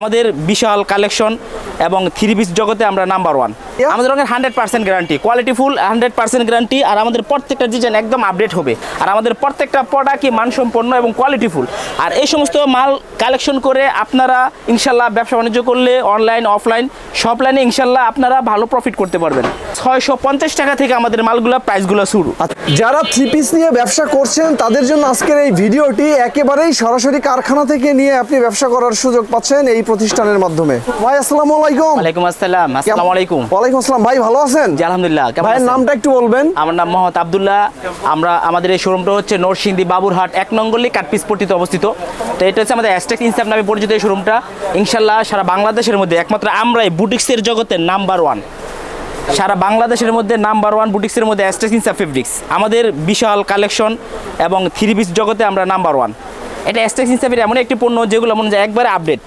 আমাদের বিশাল কালেকশন এবং থ্রি পিস জগতে আমরা নাম্বার ওয়ান. আমাদের রঙের hundred percent guarantee quality full hundred percent guarantee আর আমাদের প্রত্যেকটা ডিজাইন একদম আপডেট হবে। আর আমাদের প্রত্যেকটা প্রোডাক্টই মানসম্পন্ন এবং কোয়ালিটি ফুল আর এই সমস্ত মাল কালেকশন করে আপনারা ইনশাল্লাহ ব্যবসা বাণিজ্য করলে অনলাইন অফলাইন সব লাইনে ইনশাল্লাহ আপনারা ভালো প্রফিট করতে পারবেন। ছয়শো পঞ্চাশ টাকা থেকে আমাদের মালগুলো প্রাইসগুলো শুরু। আচ্ছা, যারা থ্রি পিস নিয়ে ব্যবসা করছেন তাদের জন্য আজকের এই ভিডিওটি একেবারেই সরাসরি কারখানা থেকে নিয়ে আপনি ব্যবসা করার সুযোগ পাচ্ছেন এই প্রতিষ্ঠানের মাধ্যমে। ভাই আসসালামু আলাইকুম। ওয়ালাইকুম আসসালাম। আসসালামু আলাইকুম। ওয়ালাইকুম আসসালাম। ভাই ভালো আছেন? জি আলহামদুলিল্লাহ কেমন ভাইয়ের নামটা একটু বলবেন। আমার নাম মোহাম্মদ আবদুল্লাহ। আমরা আমাদের এই শোরুমটা হচ্ছে নরসিংদী বাবুরহাট এক নঙ্গলি অবস্থিত। তো এটা হচ্ছে আমাদের অ্যাস্টেক ইনসাফ নামে পরিচিত এই শোরুমটা ইনশাল্লাহ সারা বাংলাদেশের মধ্যে একমাত্র আমরাই বুটিক্সের জগতে নাম্বার ওয়ান সারা বাংলাদেশের মধ্যে নাম্বার ওয়ান বুটিক্সের মধ্যে অ্যাস্টেক ইনসাফ ফেব্রিক্স আমাদের বিশাল কালেকশন এবং থ্রি পিস জগতে আমরা নাম্বার ওয়ান এটা অ্যাস্টেক ইনসাফের এমন একটি পণ্য যেগুলো মনে যায় একবারে আপডেট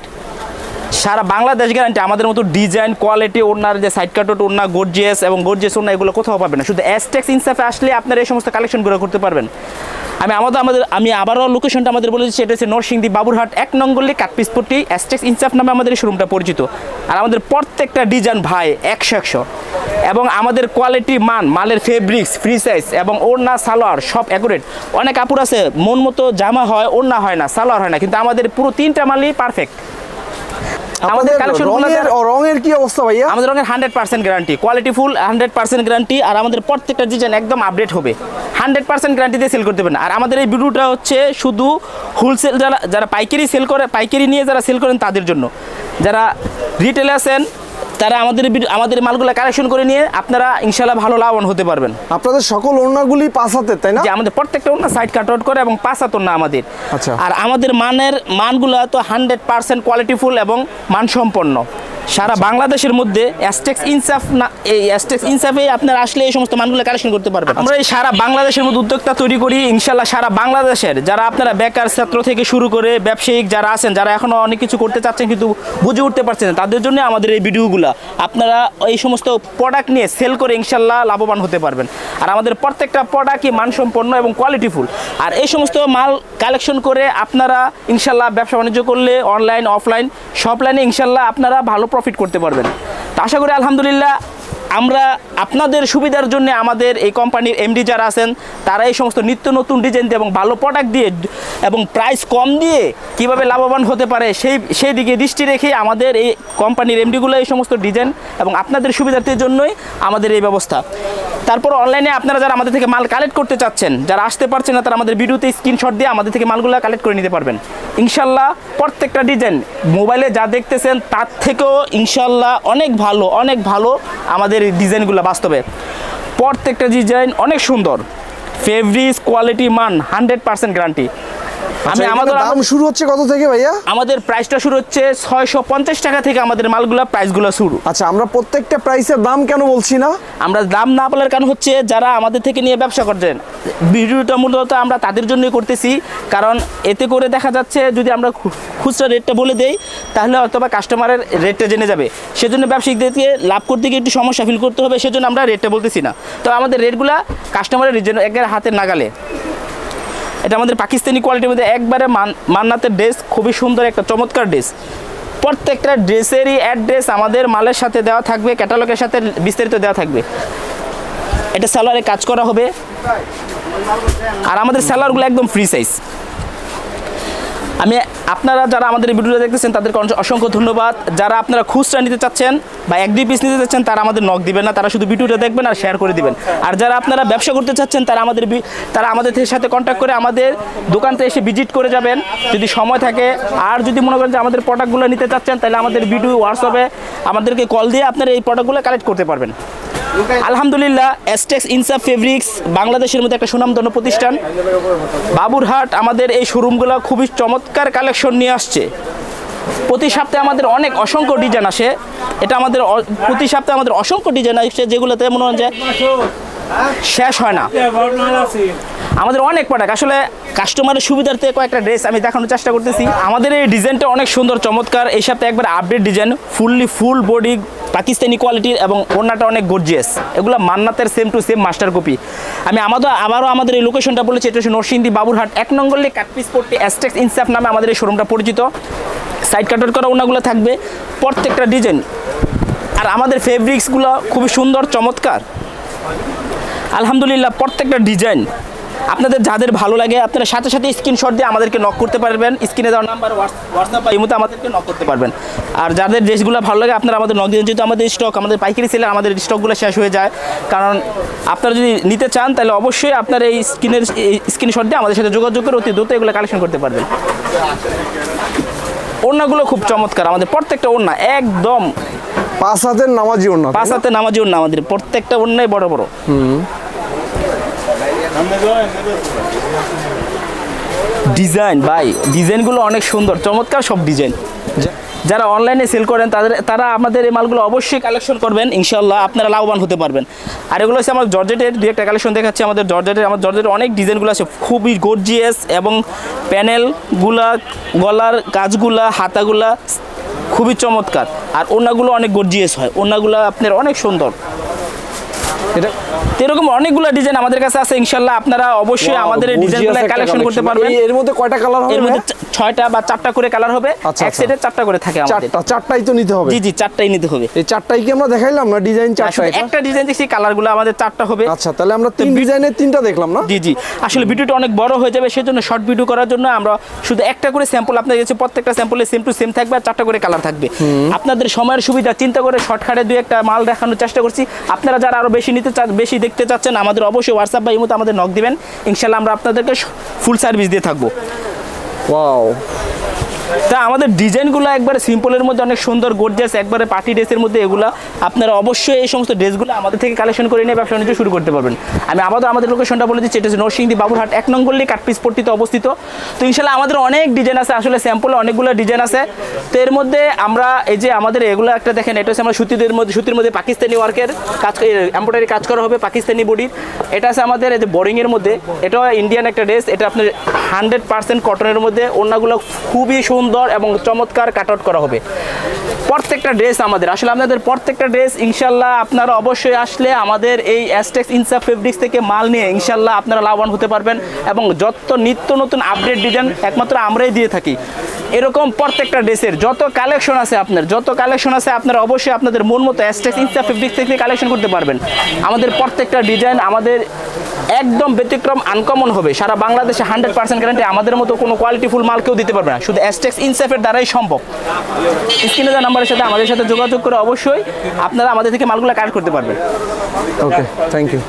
সারা বাংলাদেশ গ্যারান্টি আমাদের মতো ডিজাইন কোয়ালিটি ওনার যে সাইড কাটট ওনা গর্জিয়াস এবং গর্জিয়াস ওনা এগুলো কোথাও পাবেন না। শুধু অ্যাস্টেক্স ইনসাফে আসলে আপনারা এই সমস্ত কালেকশনগুলো করতে পারবেন। আমি আমাদের আমাদের, আমি আবারও লোকেশনটা আমাদের বলে দিচ্ছি, এটা হচ্ছে নরসিংদী বাবুরহাট, এক নঙ্গলি কাঠপিসপট্টি অ্যাস্টেক্স ইনসাফ নামে আমাদের এই শোরুমটা পরিচিত। আর আমাদের প্রত্যেকটা ডিজাইন ভাই একশো একশো। এবং আমাদের কোয়ালিটি মান, মালের ফেব্রিক্স ফ্রি সাইজ এবং ওড়না, সালোয়ার সব অ্যাকুরেট অনেক কাপড় আছে, মন মতো জামা হয়, ওড়না হয় না, সালোয়ার হয় না, কিন্তু আমাদের পুরো তিনটা মালই পারফেক্ট আমাদের কালেকশন রঙের কি অবস্থা ভাইয়া? আমাদের রঙের hundred percent guarantee quality full hundred percent guarantee আর আমাদের প্রত্যেকটা ডিজাইন একদম আপডেট হবে। হান্ড্রেড পার্সেন্ট গ্যারান্টি দিয়ে সেল করতে পারেন আর আমাদের এই ভিডিওটা হচ্ছে শুধু হোলসেল যারা যারা পাইকারি সেল করে পাইকারি নিয়ে যারা সেল করেন তাদের জন্য। যারা রিটেল আছেন তারা আমাদের আমাদের মালগুলো কালেকশন করে নিয়ে আপনারা ইনশাল্লাহ ভালো লাভবান হতে পারবেন। আপনাদের সকল ওনাগুলি পাঁচ হাতের তাই না? যে আমাদের প্রত্যেকটা ওনা সাইড কাট আউট করে এবং পাঁচ হাতর না আমাদের। আচ্ছা। আর আমাদের মানের মানগুলো তো হান্ড্রেড পার্সেন্ট কোয়ালিটিফুল এবং মানসম্পন্ন। সারা বাংলাদেশের মধ্যে অ্যাস্টেক্স ইনসাফ না, এই আপনারা আসলে এই সমস্ত মানগুলো কালেকশন করতে পারবেন। আমরা এই সারা বাংলাদেশের মধ্যে উদ্যোক্তা তৈরি করি ইনশাল্লাহ সারা বাংলাদেশের। যারা আপনারা বেকার ছাত্র থেকে শুরু করে ব্যবসায়িক যারা আছেন, যারা এখনও অনেক কিছু করতে চাচ্ছেন কিন্তু বুঝে উঠতে পারছেন তাদের জন্য আমাদের এই ভিডিওগুলো আপনারা এই সমস্ত প্রোডাক্ট নিয়ে সেল করে ইনশাল্লাহ লাভবান হতে পারবেন। আর আমাদের প্রত্যেকটা প্রোডাক্টই মানসম্পন্ন এবং কোয়ালিটিফুল আর এই সমস্ত মাল কালেকশন করে আপনারা ইনশাল্লাহ ব্যবসা বাণিজ্য করলে অনলাইন অফলাইন সব লাইনে ইনশাল্লাহ আপনারা ভালো প্রফিট করতে পারবেন। তো আশা করি আলহামদুলিল্লাহ আমরা আপনাদের সুবিধার জন্য আমাদের এই কোম্পানির এমডি যারা আছেন, তারা এই সমস্ত নিত্য নতুন ডিজাইন দিয়ে এবং ভালো প্রোডাক্ট দিয়ে এবং প্রাইস কম দিয়ে কীভাবে লাভবান হতে পারে সেই সেই দিকে দৃষ্টি রেখে আমাদের এই কোম্পানির এমডিগুলো এই সমস্ত ডিজাইন এবং আপনাদের সুবিধার্থের জন্যই আমাদের এই ব্যবস্থা। তারপর অনলাইনে আপনারা যারা আমাদের থেকে মাল কালেক্ট করতে চাচ্ছেন, যারা আসতে পারছেন না, তারা আমাদের ভিডিওতে স্ক্রিনশট দিয়ে আমাদের থেকে মালগুলো কালেক্ট করে নিতে পারবেন। ইনশাল্লাহ প্রত্যেকটা ডিজাইন মোবাইলে যা দেখতেছেন, তার থেকেও ইনশাল্লাহ অনেক ভালো অনেক ভালো আমাদের ডিজাইনগুলো বাস্তবে। প্রত্যেকটা ডিজাইন অনেক সুন্দর। ফেব্রিক্স কোয়ালিটি মান হান্ড্রেড পার্সেন্ট গ্যারান্টি আমি আচ্ছা, আমাদের এখানে দাম শুরু হচ্ছে কত থেকে ভাইয়া? আমাদের প্রাইসটা শুরু হচ্ছে ছয়শো পঞ্চাশ টাকা থেকে আমাদের মালগুলো প্রাইসগুলো শুরু। আচ্ছা আমরা প্রত্যেকটা প্রাইসের দাম কেন বলছি না? আমরা দাম না বলার কারণ হচ্ছে যারা আমাদের থেকে নিয়ে ব্যবসা করছেন। ভিডিওটা মূলত আমরা তাদের জন্যই করতেছি কারণ এতে করে দেখা যাচ্ছে যদি আমরা খুচরা রেটটা বলে দেই তাহলে হয়তো বা কাস্টমারের রেটটা জেনে যাবে। সেজন্য ব্যবসায়িকদেরকে লাভ করতে গিয়ে একটু সমস্যা ফিল করতে হবে সেজন্য আমরা রেটটা বলতেছি না। তো আমাদের রেটগুলা কাস্টমারের রিজন একের হাতের নাগালে। এটা আমাদের পাকিস্তানি কোয়ালিটির মধ্যে একবারে মান, মান্নাতের ড্রেস খুবই সুন্দর, একটা চমৎকার ড্রেস প্রত্যেকটা ড্রেসেরই অ্যাড্রেস আমাদের মালের সাথে দেওয়া থাকবে ক্যাটালগের সাথে বিস্তারিত দেওয়া থাকবে। এটা স্যালোয়ারে কাজ করা হবে। আর আমাদের স্যালোয়ারগুলো একদম ফ্রি সাইজ আমি আপনারা যারা আমাদের ভিডিওটা দেখতেছেন, তাদেরকে অসংখ্য ধন্যবাদ। যারা আপনারা খুচরা নিতে চাচ্ছেন বা এক দুই পিস নিতে চাচ্ছেন, তারা আমাদের নক দিবেন না, তারা শুধু ভিডিওটা দেখবেন আর শেয়ার করে দিবেন। আর যারা আপনারা ব্যবসা করতে চাচ্ছেন, তারা আমাদের তারা আমাদের সাথে কন্ট্যাক্ট করে আমাদের দোকানতে এসে ভিজিট করে যাবেন। যদি সময় থাকে, আর যদি মনে করেন যে আমাদের প্রোডাক্টগুলো নিতে চাচ্ছেন, তাহলে আমাদের ভিডিও হোয়াটসঅ্যাপে আমাদেরকে কল দিয়ে আপনারা এই প্রোডাক্টগুলো কালেক্ট করতে পারবেন। আলহামদুলিল্লাহ এসটেক্স ইনসাফ ফেব্রিক্স বাংলাদেশের মধ্যে একটা সুনামধন্য প্রতিষ্ঠান। বাবুরহাট, আমাদের এই শোরুমগুলো খুবই চমৎকার কালেকশন নিয়ে আসছে। প্রতি সপ্তাহে আমাদের অনেক অসংখ্য ডিজাইন আসে। এটা আমাদের প্রতি সপ্তাহে আমাদের অসংখ্য ডিজাইন আসছে যেগুলোতে মনে হয় যে শেষ হয় না। আমাদের অনেক প্রোডাক্ট আসলে কাস্টমারের সুবিধার্থে কয়েকটা ড্রেস আমি দেখানোর চেষ্টা করতেছি। আমাদের এই ডিজাইনটা অনেক সুন্দর চমৎকার। এই সপ্তাহে একবার update design fully full body Pakistani কোয়ালিটির এবং ওড়নাটা অনেক গর্জিয়াস এগুলো মান্নাতের same to same master copy আমি আমাদের আবারও আমাদের এই লোকেশনটা বলেছি এটা হচ্ছে নরসিংদী বাবুরহাট। এক নম্বরলে কাটপিস পট্টি অ্যাস্টেক্স ইনসাফ নামে আমাদের এই শোরুমটা পরিচিত। সাইড কাটার করা ওনাগুলো থাকবে। প্রত্যেকটা ডিজাইন আর আমাদের ফেব্রিক্সগুলো খুবই সুন্দর চমৎকার। আলহামদুলিল্লাহ প্রত্যেকটা ডিজাইন আপনাদের যাদের ভালো লাগে আপনারা সাথে সাথে স্ক্রিনশট দিয়ে আমাদেরকে নক করতে পারবেন। স্ক্রিনে দেওয়ার নাম্বার হোয়াটসঅ্যাপ বা ইমোতে আমাদেরকে নক করতে পারবেন। আর যাদের ড্রেসগুলো ভালো লাগে আপনারা আমাদের নক দিন যেহেতু আমাদের স্টক আমাদের পাইকারি সেলে আমাদের স্টকগুলো শেষ হয়ে যায়। কারণ আপনারা যদি নিতে চান তাহলে অবশ্যই আপনার এই স্ক্রিনের স্ক্রিনশট দিয়ে আমাদের সাথে যোগাযোগ করে অতি দ্রুত এগুলো কালেকশন করতে পারবেন। ওড়নাগুলো খুব চমৎকার আমাদের প্রত্যেকটা ওড়না একদম পাঁচ হাতের নামাজি ওড়না পাঁচ না? হাতে নামাজি ওড়না আমাদের প্রত্যেকটা ওড়নাই বড় বড়। ডিজাইন ভাই ডিজাইনগুলো অনেক সুন্দর, চমৎকার সব ডিজাইন যারা অনলাইনে সেল করেন, তাদের, তারা আমাদের এই মালগুলো অবশ্যই কালেকশন করবেন ইনশাল্লাহ আপনারা লাভবান হতে পারবেন। আর এগুলো হচ্ছে আমার জর্জেটের দু একটা কালেকশন দেখাচ্ছি আমাদের জর্জেটের আমার জর্জেটের অনেক ডিজাইনগুলো আছে, খুবই গর্জিয়াস এবং প্যানেলগুলা গলার কাজগুলা, হাতাগুলা খুবই চমৎকার। আর ওনাগুলো অনেক গর্জিয়াস হয় ওনাগুলো আপনার অনেক সুন্দর। এটা তো এরকম অনেকগুলো ডিজাইন আমাদের কাছে আছে ইনশাল্লাহ আপনারা অবশ্যই আমাদের এই ডিজাইনগুলো কালেকশন করতে পারবেন। এর মধ্যে কয়টা কালার হবে এর মধ্যে? ছয়টা বা চারটা করে কালার হবে। আচ্ছা, এক আচ্ছা। সেটে চারটা করে থাকে আমাদের। চারটা চারটাই তো নিতে হবে। জি জি চারটাই নিতে হবে। এই চারটাই কি আমরা দেখাইলাম না ডিজাইন চারটা একটা ডিজাইন দেখছি কালারগুলো আমাদের চারটা হবে। আচ্ছা তাহলে আমরা তিন ডিজাইনের তিনটা দেখলাম না? জি জি। আসলে ভিডিওটা অনেক বড় হয়ে যাবে সেজন্য শর্ট ভিডিও করার জন্য আমরা শুধু একটা করে স্যাম্পল আপনাদের কাছে প্রত্যেকটা স্যাম্পলে সেম টু সেম থাকবে আর চারটা করে কালার থাকবে। আপনাদের সময়ের সুবিধা চিন্তা করে শর্টকাটে দুই একটা মাল দেখানোর চেষ্টা করছি। আপনারা যারা আরও বেশি নিতে চান বেশি দেখতে চাচ্ছেন, আমাদের অবশ্যই হোয়াটসঅ্যাপ বা ইমোতে আমাদের নক দিবেন। ইনশাল্লাহ আমরা আপনাদেরকে ফুল সার্ভিস দিয়ে থাকব। ওয়াও তা আমাদের ডিজাইনগুলো একবারে সিম্পলের মধ্যে অনেক সুন্দর গর্জিয়াস একবারে পার্টি ড্রেসের মধ্যে এগুলো। আপনারা অবশ্যই এই সমস্ত ড্রেসগুলো আমাদের থেকে কালেকশন করে নিয়ে ব্যবসা বাণিজ্য শুরু করতে পারবেন। আমি আবারও আমাদের লোকেশনটা বলে দিচ্ছি, এটা হচ্ছে নরসিংদী বাবুরহাট, এক নং কাটপিস পট্টিতে অবস্থিত। তো ইনশাল্লাহ আমাদের অনেক ডিজাইন আছে, আসলে স্যাম্পলে অনেকগুলো ডিজাইন আছে। তো এর মধ্যে আমরা এই যে আমাদের এগুলো একটা দেখেন, এটা হচ্ছে আমরা সুতিদের মধ্যে, সুতির মধ্যে পাকিস্তানি ওয়ার্কের কাজ এম্ব্রয়ডারি কাজ করা হবে পাকিস্তানি বডির। এটা আছে আমাদের এই যে বোরিংয়ের মধ্যে। এটা ইন্ডিয়ান একটা ড্রেস এটা আপনার হান্ড্রেড পার্সেন্ট কটনের মধ্যে ওড়নাগুলো খুবই সুন্দর এবং চমৎকার কাট আউট করা হবে। প্রত্যেকটা ড্রেস আমাদের। আসলে আপনাদের প্রত্যেকটা ড্রেস ইনশাল্লাহ আপনারা অবশ্যই আসলে আমাদের এই অ্যাস্টেক্স ইনসা ফেব্রিক্স থেকে মাল নিয়ে ইনশাল্লাহ আপনারা লাভবান হতে পারবেন এবং যত নিত্য নতুন আপডেট ডিজাইন একমাত্র আমরাই দিয়ে থাকি। এরকম প্রত্যেকটা ড্রেসের যত কালেকশন আছে আপনার, যত কালেকশন আছে আপনারা অবশ্যই আপনাদের মন মতো অ্যাস্টেক্স ইনসাফ ফেব্রিক্স থেকে কালেকশন করতে পারবেন। আমাদের প্রত্যেকটা ডিজাইন আমাদের একদম ব্যতিক্রম আনকমন হবে। সারা বাংলাদেশে হান্ড্রেড পার্সেন্ট গ্যারান্টি আমাদের মতো কোনো কোয়ালিটিফুল মাল কেউ দিতে পারবে না। শুধু অ্যাস্টেক্স ইনসেফের দ্বারাই সম্ভব। স্ক্রিনে নাম্বারের সাথে আমাদের সাথে যোগাযোগ করে অবশ্যই আপনারা আমাদের থেকে মালগুলো কাট করতে পারবেন। Okay thank you